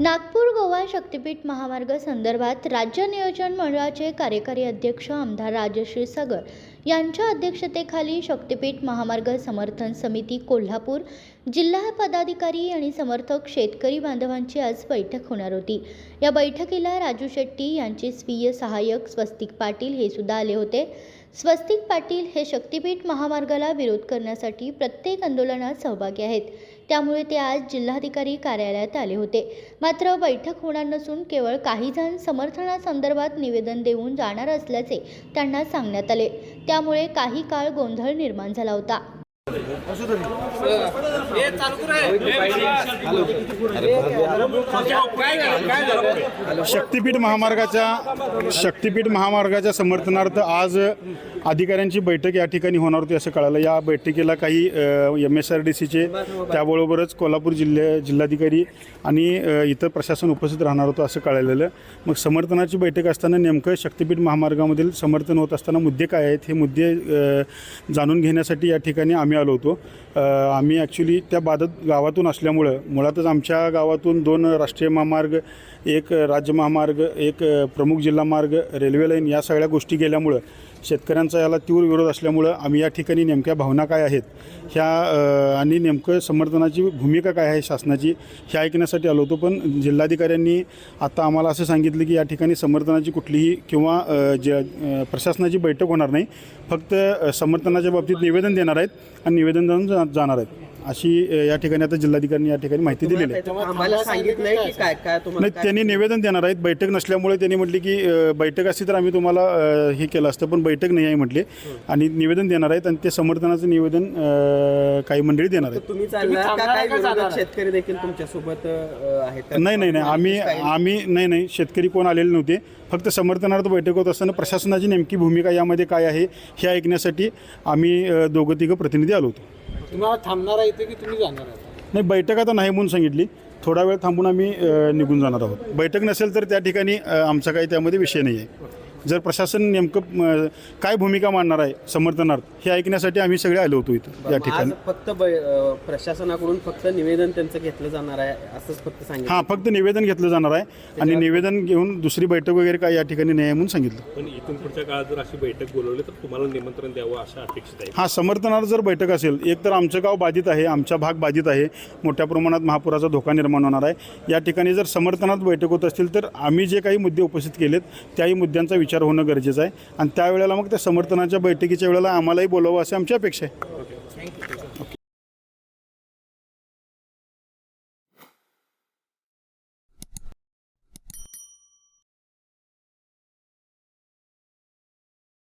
नागपूर गोवा शक्तीपीठ महामार्ग संदर्भात राज्य नियोजन मंडळाचे कार्यकारी अध्यक्ष आमदार राजश्री सागर यांच्या अध्यक्षतेखाली शक्तिपीठ महामार्ग समर्थन समिती कोल्हापूर जिल्हा पदाधिकारी आणि समर्थक शेतकरी बांधवांची आज बैठक होणार होती. या बैठकीला राजू शेट्टी यांचे स्वीय सहाय्यक स्वस्तिक पाटील हे सुद्धा आले होते. स्वस्तिक पाटील हे शक्तिपीठ महामार्गाला विरोध करण्यासाठी प्रत्येक आंदोलनात सहभागी आहेत. त्यामुळे ते आज जिल्हाधिकारी कार्यालयात आले होते. मात्र बैठक होणार नसून केवळ काही जण समर्थनासंदर्भात निवेदन देऊन जाणार असल्याचे त्यांना सांगण्यात आले. त्यामुळे काही काळ गोंधळ निर्माण झाला होता. शक्तीपीठ महामार्गाच्या शक्तीपीठ महामार्गाच्या समर्थनार्थ आज अधिकाऱ्यांची बैठक या ठिकाणी होणार होती असं कळालं. या बैठकीला काही एम एस आर डी सीचे त्याबरोबरच कोल्हापूर जिल्हे जिल्हाधिकारी आणि इतर प्रशासन उपस्थित राहणार होतं असं कळलेलं. मग समर्थनाची बैठक असताना नेमकं शक्तीपीठ महामार्गामधील समर्थन होत असताना मुद्दे काय आहेत? हे मुद्दे जाणून घेण्यासाठी या ठिकाणी आम्ही आलो होतो. आम्ही ॲक्च्युली त्या बादत गावातून असल्यामुळं मुळातच आमच्या गावातून दोन राष्ट्रीय महामार्ग एक राज्य महामार्ग एक प्रमुख जिल्हा मार्ग रेल्वे लाईन या सगळ्या गोष्टी गेल्यामुळं शेतकऱ्यांचा याला तीव्र विरोध असल्यामुळं आम्ही या ठिकाणी नेमक्या भावना काय आहेत ह्या आणि नेमकं समर्थनाची भूमिका काय आहे शासनाची हे ऐकण्यासाठी आलो होतो. पण जिल्हाधिकाऱ्यांनी आता आम्हाला असं सांगितलं की या ठिकाणी समर्थनाची कुठलीही किंवा ज प्रशासनाची बैठक होणार नाही. फक्त समर्थनाच्या बाबतीत निवेदन देणार आहेत आणि निवेदन देऊन जा जाणार आहेत. अशी या ठिकाणी आता जिल्हाधिकाऱ्यांनी या ठिकाणी माहिती दिलेली आहे. आम्हाला सांगितलंय की काय काय तुम्हाला नाही त्यांनी निवेदन देणार आहेत. बैठक नसल्यामुळे त्यांनी म्हटले की अ, बैठक असती तर आम्ही तुम्हाला अ, हे केलं असतं पण बैठक नाही आहे म्हटले. आणि निवेदन देणार आहेत आणि ते समर्थनाचं निवेदन अ, काही मंडळी देणार आहेत. तुम्ही चालणार का काय विरोधक शेतकरी देखील तुमच्यासोबत आहेत? नाही नाही नाही. आम्ही आम्ही नाही नाही. शेतकरी कोण आलेले नव्हते. फक्त समर्थनार्थ बैठक होत असताना प्रशासनाची नेमकी भूमिका यामध्ये काय आहे हे ऐकण्यासाठी आम्ही अ, दोघं तिघं प्रतिनिधी आलो होतो. तुम्हाला थांबणार आहे इथे की तुम्ही जाणार आहात नाही बैठक आता नाही म्हणून सांगितली. थोडा वेळ थांबून आम्ही अ, निघून जाणार आहोत. बैठक नसेल तर त्या ठिकाणी अ, आमचा काही त्यामध्ये विषय नाही आहे जर प्रशासन नेमकं काय भूमिका मांडणार आहे समर्थनार्थ हे ऐकण्यासाठी आम्ही सगळे आलो होतो इथं या ठिकाणी. फक्त प्रशासनाकडून फक्त निवेदन त्यांचं घेतलं जाणार आहे असंच फक्त सांगितलं? हां फक्त निवेदन घेतलं जाणार आहे आणि निवेदन घेऊन दुसरी बैठक वगैरे काय या ठिकाणी नाही आहे म्हणून सांगितलं. पण इथून पुढच्या काळात जर अशी बैठक बोलवली तर तुम्हाला निमंत्रण द्यावं असं अपेक्षित आहे. हा समर्थनार्थ जर बैठक असेल एक तर आमचं गाव बाधित आहे आमचा भाग बाधित आहे मोठ्या प्रमाणात महापुराचा धोका निर्माण होणार आहे. या ठिकाणी जर समर्थनार्थ बैठक होत असतील तर आम्ही जे काही मुद्दे उपस्थित केलेत त्याही मुद्द्यांचा विचार होणं गरजेचं आहे. आणि त्यावेळेला मग त्या समर्थनाच्या बैठकीच्या वेळेला आम्हालाही बोलावं अशी आमची अपेक्षा आहे.